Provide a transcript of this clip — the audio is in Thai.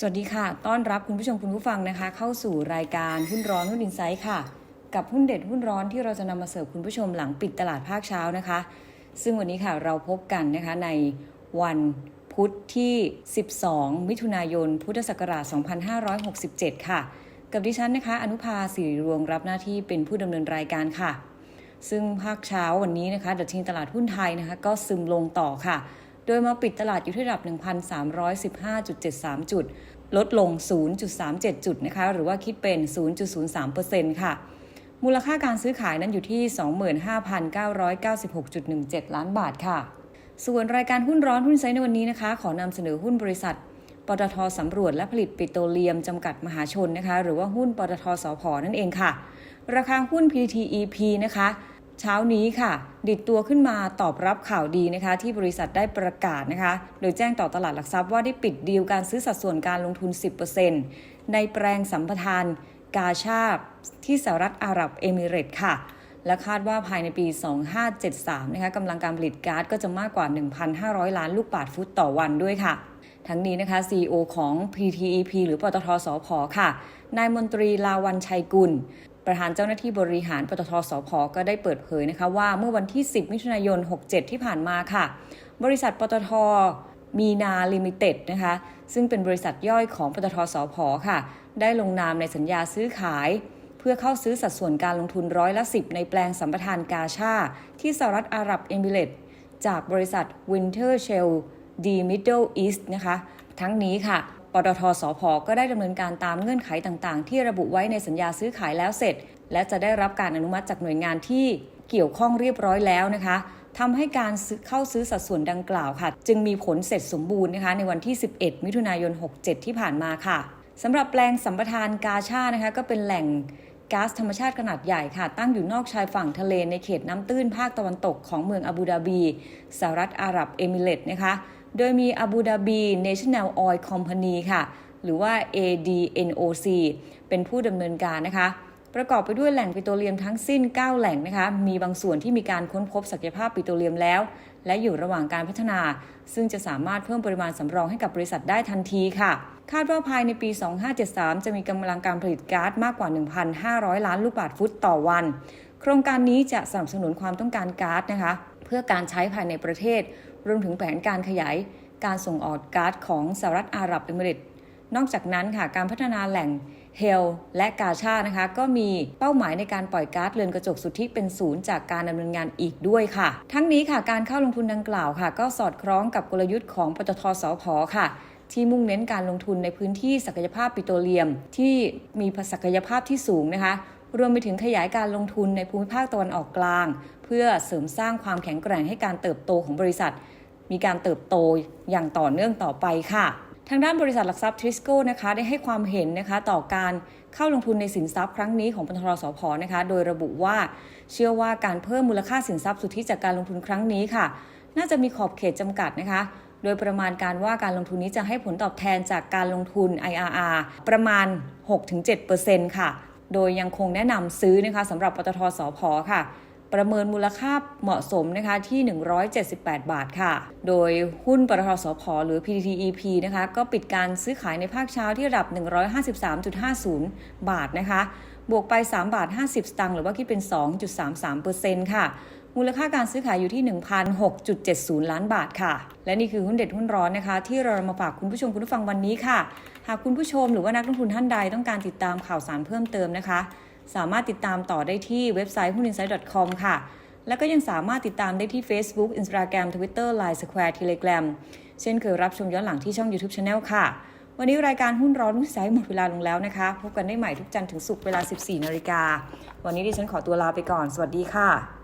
สวัสดีค่ะ ต้อนรับคุณผู้ชมคุณผู้ฟังนะคะ เข้าสู่รายการหุ้นร้อนหุ้นอินไซต์ค่ะ กับหุ้นเด็ดหุ้นร้อนที่เราจะนำมาเสิร์ฟคุณผู้ชมหลังปิดตลาดภาคเช้านะคะ ซึ่งวันนี้ค่ะเราพบกันนะคะในวันพุธที่ 12 มิถุนายน พุทธศักราช 2567 ค่ะ กับดิฉันนะคะ อนุภาสิริรวงรับหน้าที่เป็นผู้ดำเนินรายการค่ะ ซึ่งภาคเช้าวันนี้นะคะดัชนีตลาดหุ้นไทยนะคะ ก็ซึมลงต่อค่ะ โดยมาปิดตลาดอยู่ที่ระดับ 1,315.73 จุด ลดลง 0.37 จุดนะคะ หรือว่าคิดเป็น 0.03%ค่ะ มูลค่าการซื้อขายนั้นอยู่ที่ 25,996.17 ล้านบาทค่ะ ส่วนรายการหุ้นร้อนหุ้นไซด์ในวันนี้นะคะ ขอนำเสนอหุ้นบริษัทปตทสำรวจและผลิตปิโตรเลียมจำกัดมหาชนนะคะ หรือว่าหุ้นปตทสพนั่นเองค่ะ ราคาหุ้น PTEP นะคะ เช้านี้ค่ะ ดิดตัวขึ้นมาตอบรับข่าวดีนะคะ ที่บริษัทได้ประกาศนะคะ โดยแจ้งต่อตลาดหลักทรัพย์ว่าได้ปิดดีลการซื้อสัดส่วนการลงทุน 10%ในแปลงสัมปทานกาชาบที่สหรัฐอาหรับเอมิเรตส์ค่ะ และคาดว่าภายในปี 2573 นะคะกำลังการผลิตก๊าซก็จะมากกว่า 1,500 ล้านลูกบาทฟุตต่อวันด้วยค่ะ ทั้งนี้นะคะ CEO ของ PTEP หรือปตทสพค่ะ นายมนตรีลาวันชัยกุล ประธานเจ้าหน้าที่บริหารปตทสพก็ได้เปิดเผยนะคะว่าเมื่อวันที่ 10 มิถุนายน 67 ที่ผ่านมาค่ะ บริษัทปตทมีนาลิมิเต็ดนะคะซึ่งเป็นบริษัทย่อยของปตทสพค่ะ ได้ลงนามในสัญญาซื้อขาย เพื่อเข้าซื้อสัดส่วนการลงทุนร้อยละ 10 ในแปลงสัมปทานกาชา ที่สหรัฐอาหรับเอมิเรตจากบริษัท Winter Shell D Middle East นะคะ ทั้งนี้ค่ะ ตทสพก็ได้ดำเนินการตามเงื่อนไขต่างๆ ที่ระบุไว้ในสัญญาซื้อขายแล้วเสร็จ และจะได้รับการอนุมัติจากหน่วยงานที่เกี่ยวข้องเรียบร้อยแล้วนะคะทำให้การเข้าซื้อสัดส่วนดังกล่าวค่ะ จึงมีผลเสร็จสมบูรณ์นะคะในวันที่ 11 มิถุนายน 67 ที่ผ่านมาค่ะสำหรับแปลงสัมปทานกาชานะคะก็เป็นแหล่งก๊าซธรรมชาติขนาดใหญ่ค่ะ ตั้งอยู่นอกชายฝั่งทะเลในเขตน้ำตื้นภาคตะวันตกของเมืองอาบูดาบีสหรัฐอาหรับเอมิเรต์นะคะ โดยมีอาบูดาบี National Oil Company ค่ะ หรือว่า ADNOC เป็นผู้ดำเนินการนะคะ ประกอบไปด้วยแหล่งปิโตรเลียมทั้งสิ้น 9 แหล่งนะคะ มีบางส่วนที่มีการค้นพบศักยภาพปิโตรเลียมแล้ว และอยู่ระหว่างการพัฒนา ซึ่งจะสามารถเพิ่มปริมาณสำรองให้กับบริษัทได้ทันทีค่ะ คาดว่าภายในปี 2573 จะมีกำลังการผลิตก๊าซมากกว่า 1,500 ล้านลูกบาศก์ฟุตต่อวัน โครงการนี้จะสนับสนุนความต้องการก๊าซนะคะ เพื่อการใช้ภายในประเทศ รวมถึงแผนการขยายการส่งออกก๊าซของสหรัฐอาหรับเอมิเรตนอกจากนั้นค่ะการพัฒนาแหล่งเฮลและกาชานะคะ ก็มีเป้าหมายในการปล่อยก๊าซเรือนกระจกสุทธิเป็นศูนย์จากการดำเนินงานอีกด้วยค่ะ ทั้งนี้ค่ะการเข้าลงทุนดังกล่าวค่ะ ก็สอดคล้องกับกลยุทธ์ของปตทสพค่ะ ที่มุ่งเน้นการลงทุนในพื้นที่ศักยภาพปิโตรเลียม ที่มีศักยภาพที่สูงนะคะ รวมไปถึงขยายการลงทุนในภูมิภาคตะวันออกกลาง เพื่อเสริมสร้างความแข็งแกร่งให้การเติบโตของบริษัท มีการเติบโตอย่างต่อเนื่องต่อไปค่ะ ทางด้านบริษัทหลักทรัพย์ทริสโก้นะคะได้ให้ความเห็นนะคะต่อการเข้าลงทุนในสินทรัพย์ครั้งนี้ของปตทสพนะคะโดยระบุว่าเชื่อว่าการเพิ่มมูลค่าสินทรัพย์สุทธิจากการลงทุนครั้งนี้ค่ะ น่าจะมีขอบเขตจำกัดนะคะโดยประมาณการว่าการลงทุนนี้จะให้ผลตอบแทนจากการลงทุน IRR ประมาณ 6-7%ค่ะ โดยยังคงแนะนำซื้อนะคะสำหรับปตทสพค่ะ ประเมินมูลค่าเหมาะสมนะคะที่ 178 บาทค่ะ โดยหุ้นปตทสพหรือ PTTEP นะคะก็ปิดการซื้อขายในภาคเช้าที่ระดับ 153.50 บาทนะคะ บวกไป 3 บาท 50 สตางค์หรือว่าคิดเป็น 2.33%ค่ะมูลค่าการซื้อขายอยู่ที่ 1,006.70 ล้านบาทค่ะ และนี่คือหุ้นเด็ดหุ้นร้อนนะคะ ที่เรามาฝากคุณผู้ชมคุณผู้ฟังวันนี้ค่ะ หากคุณผู้ชมหรือว่านักลงทุนท่านใดต้องการติดตามข่าวสารเพิ่มเติมนะคะ สามารถติดตามต่อได้ที่เว็บไซต์หุ้น insight com ค่ะ แล้วก็ยังสามารถติดตามได้ที่ Facebook Instagram Twitter Line Square Telegram เช่นเคยรับชมย้อนหลังที่ช่อง YouTube Channel ค่ะ วันนี้รายการหุ้นร้อนหุ้นไซต์หมดเวลาลงแล้วนะคะ พบกันได้ใหม่ทุกจันทร์ถึงศุกร์เวลา 14นาฬิกา วันนี้ดิฉันขอตัวลาไปก่อน สวัสดีค่ะ